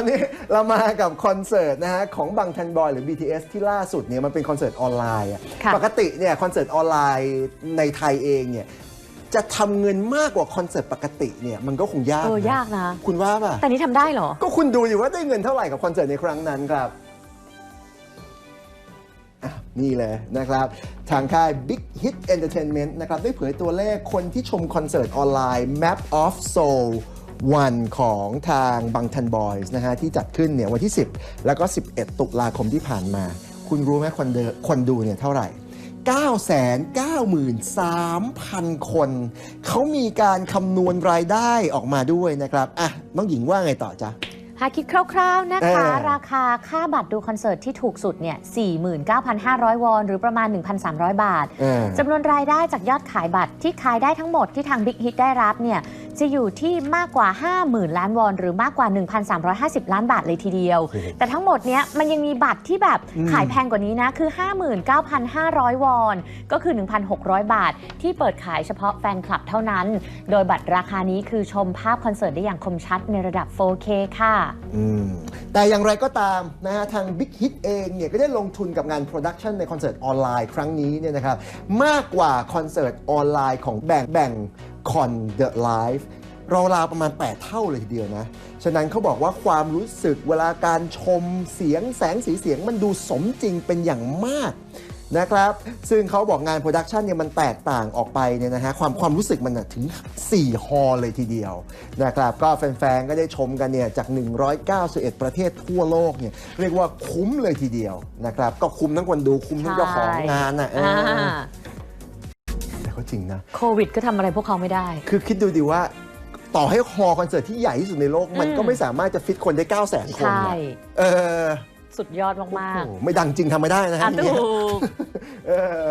อนนี้เรามากับคอนเสิร์ตนะฮะของบังทันบอยหรือ BTS ที่ล่าสุดเนี่ยมันเป็นคอนเสิร์ตออนไลน์อะค่ะ ปกติเนี่ยคอนเสิร์ตออนไลน์ในไทยเองเนี่ยจะทำเงินมากกว่าคอนเสิร์ตปกติเนี่ยมันก็คงยากเออนะยากนะ คุณว่าป่ะ แต่นี้ทำได้เหรอ ก็คุณดูอยู่ว่าได้เงินเท่าไหร่กับคอนเสิร์ตในครั้งนั้นครับอะนี่เลยนะครับ ทางค่าย Big Hit Entertainment นะครับ ได้เผยตัวเลขคนที่ชมคอนเสิร์ตออนไลน์ Map of Soul วันของทางบังทันบอยส์นะฮะที่จัดขึ้นเนี่ยวันที่ 10 แล้วก็ 11 ตุลาคมที่ผ่านมา คุณรู้ไหมคนเดคนดูเนี่ยเท่าไหร่ 993,000 คน เขามีการคำนวณรายได้ออกมาด้วยนะครับ อะ น้องหญิงว่าไงต่อจ๊ะหากคิดคร่าว ๆ นะคะเออราคาค่าบัตรดูคอนเสิร์ตที่ถูกสุดเนี่ย 49,500 วอน หรือประมาณ 1,300 บาทเออจำนวนรายได้จากยอดขายบัตรที่ขายได้ทั้งหมดที่ทาง Big Hit ได้รับเนี่ย จะอยู่ที่มากกว่า 50,000 ล้านวอน หรือมากกว่า 1,350 ล้านบาทเลยทีเดียวโอ้โหแต่ทั้งหมดเนี้ยมันยังมีบัตรที่แบบอืมขายแพงกว่านี้นะ คือ 59,500 วอน ก็คือ 1,600 บาท ที่เปิดขายเฉพาะแฟนคลับเท่านั้น โดยบัตรราคานี้คือชมภาพคอนเสิร์ตได้อย่างคมชัดในระดับ 4K ค่ะอืมแต่อย่างไรก็ตามนะฮะทาง Big Hit เองเนี่ยก็ได้ลงทุนกับงานโปรดักชันในคอนเสิร์ตออนไลน์ครั้งนี้เนี่ยนะครับมากกว่าคอนเสิร์ตออนไลน์ของแบ่งแบ่ง คอนเดอะไลฟ์ราวๆประมาณ 8 เท่าเลยทีเดียวนะ ฉะนั้นเขาบอกว่าความรู้สึกเวลาการชมเสียงแสงสีเสียงมันดูสมจริงเป็นอย่างมากนะครับ ซึ่งเขาบอกงานโปรดักชันเนี่ยมันแตกต่างออกไปเนี่ยนะฮะความความรู้สึกมันนะถึง 4 ฮอลเลยทีเดียวนะครับก็แฟนๆ ก็ได้ชมกันเนี่ยจาก 191 ประเทศทั่วโลกเนี่ยเรียกว่าคุ้มเลยทีเดียวนะครับ ก็คุ้มทั้งคนดูคุ้มทั้งเจ้าของงานอะเออออ่าแต่ก็ จริงนะโควิดก็ทำอะไรพวกเขาไม่ได้ คือคิดดูดิว่า ต่อให้ฮอลล์คอนเสิร์ตที่ใหญ่ที่สุดในโลก มันก็ไม่สามารถจะฟิตคนได้ 9 0 0 0 0 0 คนใช่นะเออ สุดยอดมากโอ้โหไม่ดังจริงทำไม่ได้นะๆฮะอะอย่างถูเงี้ยกเออ